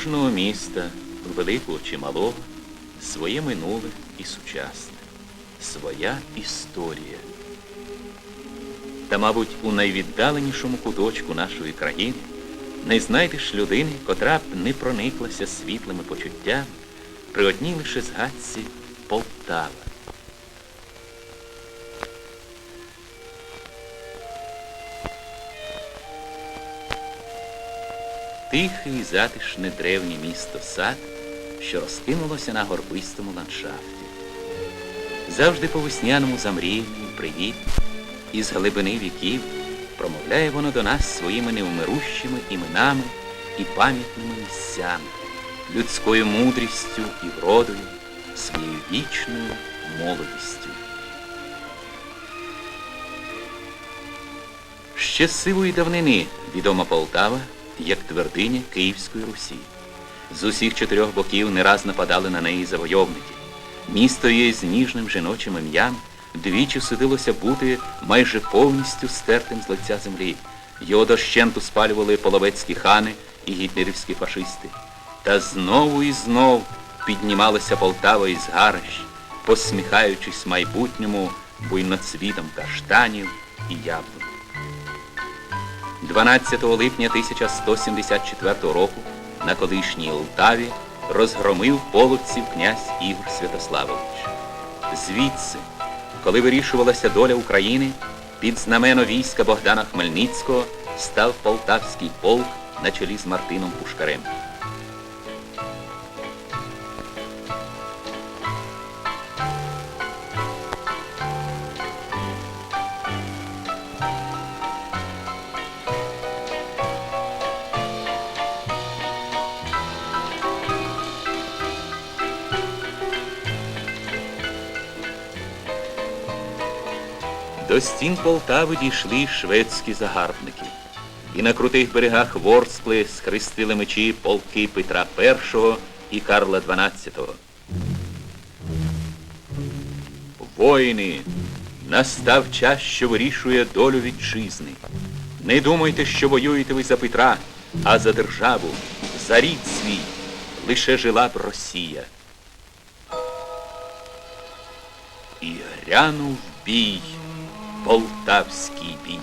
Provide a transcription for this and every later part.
кожного міста, великого чи малого, своє минуле і сучасне, своя історія. Та, мабуть, у найвіддаленішому куточку нашої країни не знайдеш людини, котра б не прониклася світлими почуттями при одній лише згадці Полтава. Тихе і затишне древнє місто сад, що розкинулося на горбистому ландшафті. Завжди по весняному замріяне і привітне, із глибини віків промовляє воно до нас своїми неумирущими іменами і пам'ятними місцями, людською мудрістю і вродою, своєю вічною молодістю. Ще з сивої давнини відома Полтава як твердиня Київської Русі. З усіх чотирьох боків не раз нападали на неї завойовники. Місто її з ніжним жіночим ім'ям двічі судилося бути майже повністю стертим з лиця землі. Його дощенту спалювали половецькі хани і гітлерівські фашисти. Та знову і знов піднімалася Полтава із гарищ, посміхаючись майбутньому буйноцвітом каштанів і яблунь. 12 липня 1174 року на колишній Лтаві розгромив половців князь Ігор Святославович. Звідси, коли вирішувалася доля України, під знамено війська Богдана Хмельницького став полтавський полк на чолі з Мартином Пушкарем. До стін Полтави дійшли шведські загарбники. І на крутих берегах Ворскли схрестили мечі полки Петра І і Карла XII. Воїни, настав час, що вирішує долю вітчизни. Не думайте, що воюєте ви за Петра, а за державу, за рід свій, лише жила б Росія. І грянув бій, полтавський бій.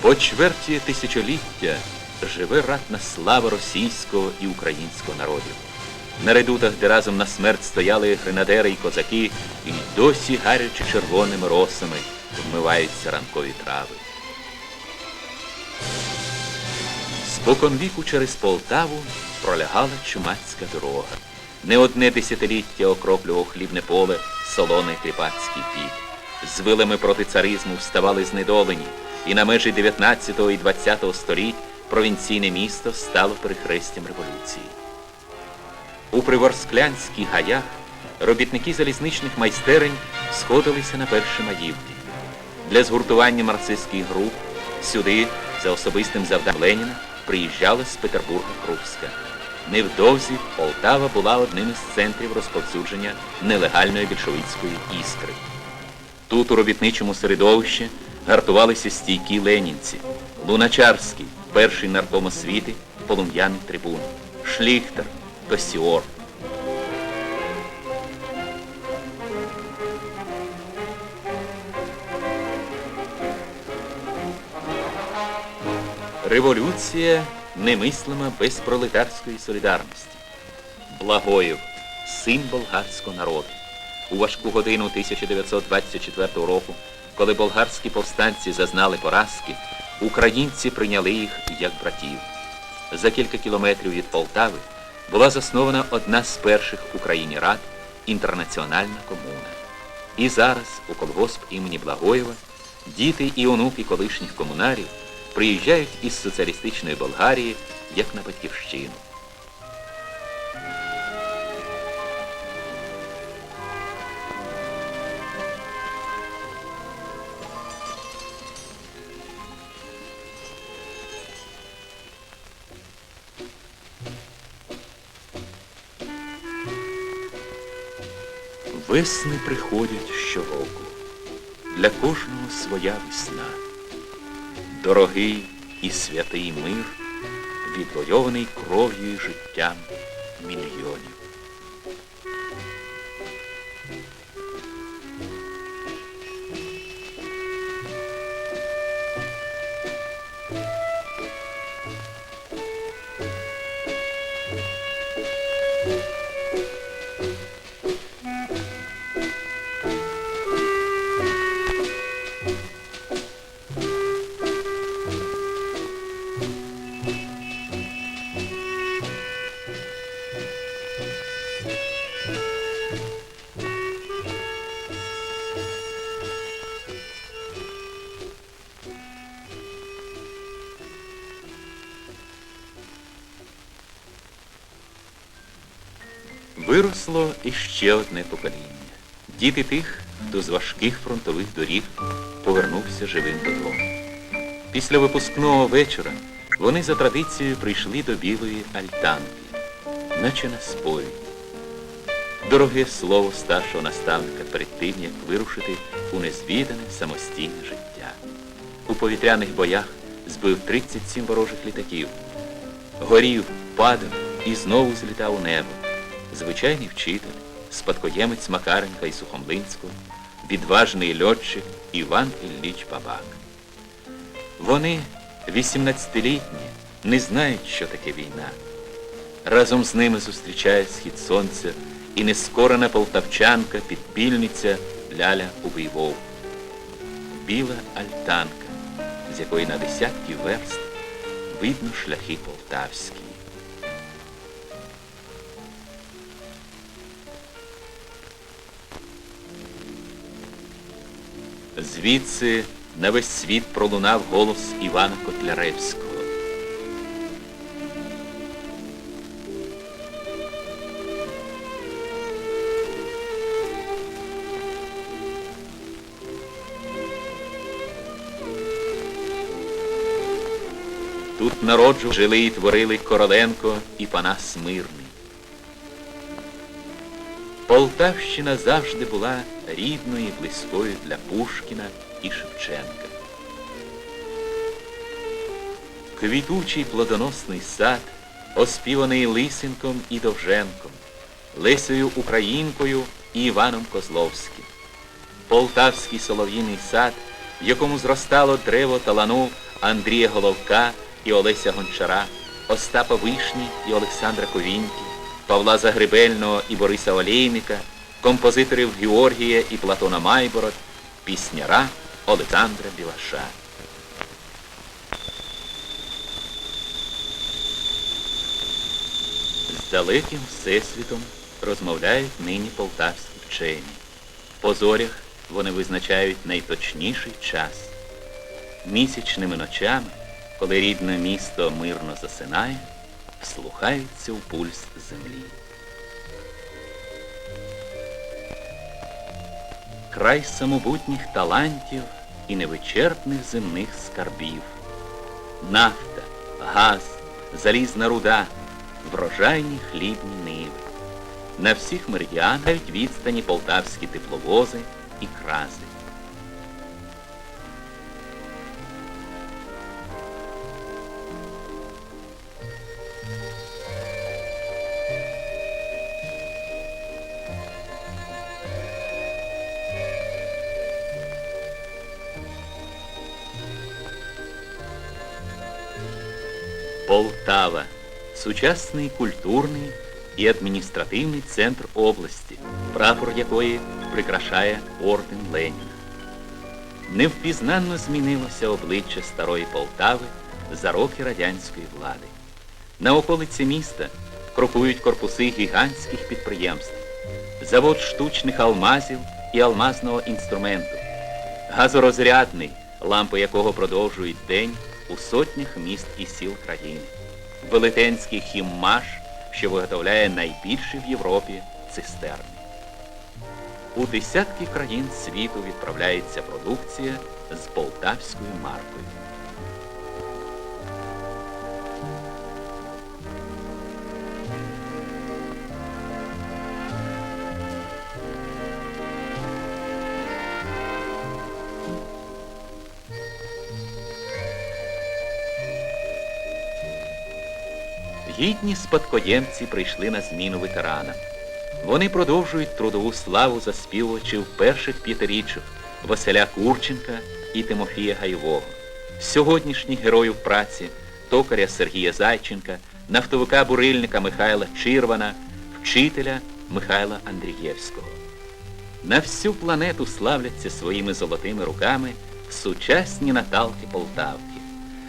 По чверті тисячоліття живе ратна слава російського і українського народів. На редутах, де разом на смерть стояли гренадери і козаки, і досі гарячи червоними росами вмиваються ранкові трави. Споконвіку через Полтаву пролягала чумацька дорога. Не одне десятиліття окроплював хлібне поле солоний кріпацький пік. З вилами проти царизму вставали знедолені, і на межі 19 і 20 століть провінційне місто стало перехрестям революції. У Приворсклянських гаях робітники залізничних майстерень сходилися на перші маївки. Для згуртування марксистських груп сюди, за особистим завданням Леніна, приїжджала з Петербурга Крупська. Невдовзі Полтава була одним із центрів розповсюдження нелегальної більшовицької іскри. Тут у робітничому середовищі гартувалися стійкі ленінці, Луначарський, перший нарком освіти, полум'яний трибун, Шліхтер, Тосіор. Революція немислима без пролетарської солідарності. Благоєв символ гарського народу. У важку годину 1924 року, коли болгарські повстанці зазнали поразки, українці прийняли їх як братів. За кілька кілометрів від Полтави була заснована одна з перших в Україні рад інтернаціональна комуна. І зараз у колгосп імені Благоєва діти і онуки колишніх комунарів приїжджають із соціалістичної Болгарії як на батьківщину. Весни приходять щороку, для кожного своя весна. Дорогий і святий мир, відвойований кров'ю і життям мільйонів. Виросло іще одне покоління. Діти тих, хто з важких фронтових доріг повернувся живим додому. Після випускного вечора вони за традицією прийшли до білої альтанки, наче на сповідь. Дороге слово старшого наставника перед тим, як вирушити у незвідане самостійне життя. У повітряних боях збив 37 ворожих літаків, горів, падав і знову злітав у небо. Звичайний вчитель, спадкоємець Макаренка і Сухомлинського, відважний льотчик Іван Ілліч Бабак. Вони, 18-літні, не знають, що таке війна. Разом з ними зустрічає схід сонця і нескорена полтавчанка, підпільниця Ляля Убийвов. Біла альтанка, з якої на десятки верст видно шляхи полтавські. Звідси на весь світ пролунав голос Івана Котляревського. Тут народжу жили і творили Короленко і Панас Мирний. Полтавщина завжди була рідною і близькою для Пушкіна і Шевченка. Квітучий плодоносний сад, оспіваний Лисенком і Довженком, Лисею Українкою і Іваном Козловським. Полтавський солов'їний сад, в якому зростало древо талану Андрія Головка і Олеся Гончара, Остапа Вишні і Олександра Ковіньки, Павла Загребельного і Бориса Олейника, композиторів Георгія і Платона Майбород, пісняра Олександра Білаша. З далеким всесвітом розмовляють нині полтавські вчені. По зорях вони визначають найточніший час. Місячними ночами, коли рідне місто мирно засинає, вслухаються у пульс землі. Край самобутніх талантів і невичерпних земних скарбів. Нафта, газ, залізна руда, врожайні хлібні ниви. На всіх меридіанах відстані полтавські тепловози і крази. Полтава сучасний культурний і адміністративний центр області, прапор якої прикрашає орден Леніна. Невпізнанно змінилося обличчя старої Полтави за роки радянської влади. На околиці міста крокують корпуси гігантських підприємств, завод штучних алмазів і алмазного інструменту, газорозрядний, лампи якого продовжують день у сотнях міст і сіл країни, велетенський хіммаш, що виготовляє найбільші в Європі цистерни. У десятки країн світу відправляється продукція з полтавською маркою. Гідні спадкоємці прийшли на зміну ветеранам. Вони продовжують трудову славу заспівувачів перших п'ятирічок Василя Курченка і Тимофія Гайового, сьогоднішніх героїв праці, токаря Сергія Зайченка, нафтовика бурильника Михайла Чирвана, вчителя Михайла Андрієвського. На всю планету славляться своїми золотими руками сучасні Наталки Полтавки.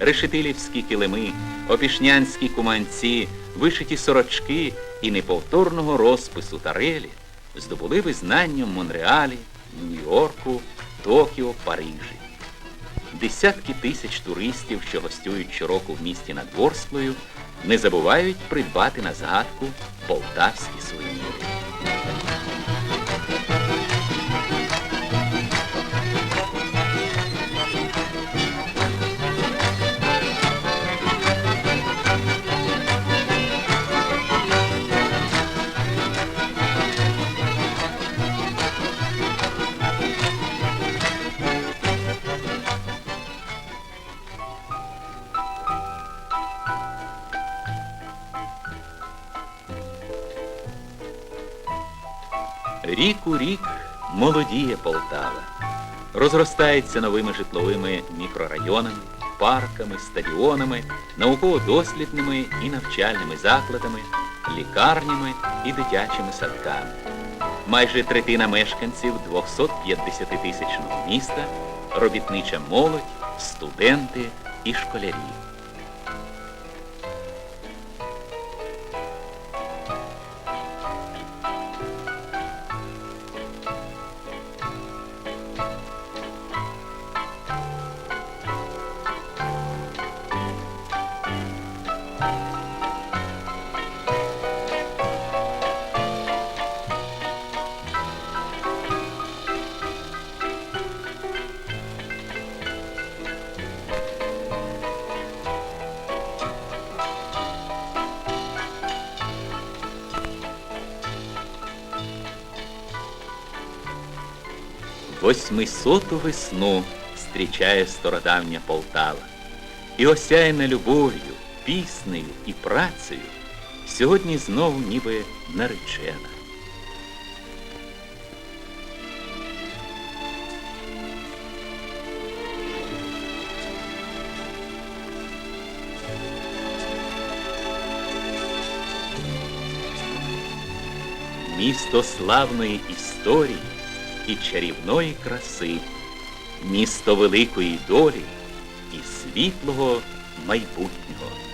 Решетилівські килими, опішнянські куманці, вишиті сорочки і неповторного розпису тарелі здобули визнання в Монреалі, Нью-Йорку, Токіо, Парижі. Десятки тисяч туристів, що гостюють щороку в місті над Ворсклою, не забувають придбати на згадку полтавські сувеніри. Рік у рік молодіє Полтава. Розростається новими житловими мікрорайонами, парками, стадіонами, науково-дослідними і навчальними закладами, лікарнями і дитячими садками. Майже третина мешканців 250-тисячного міста робітнича молодь, студенти і школярі. Восьмисоту весну зустрічає стародавня Полтава. І осяяна любов'ю, піснею і працею сьогодні знов ніби наречена. Місто славної історії і чарівної краси, місто великої долі і світлого майбутнього.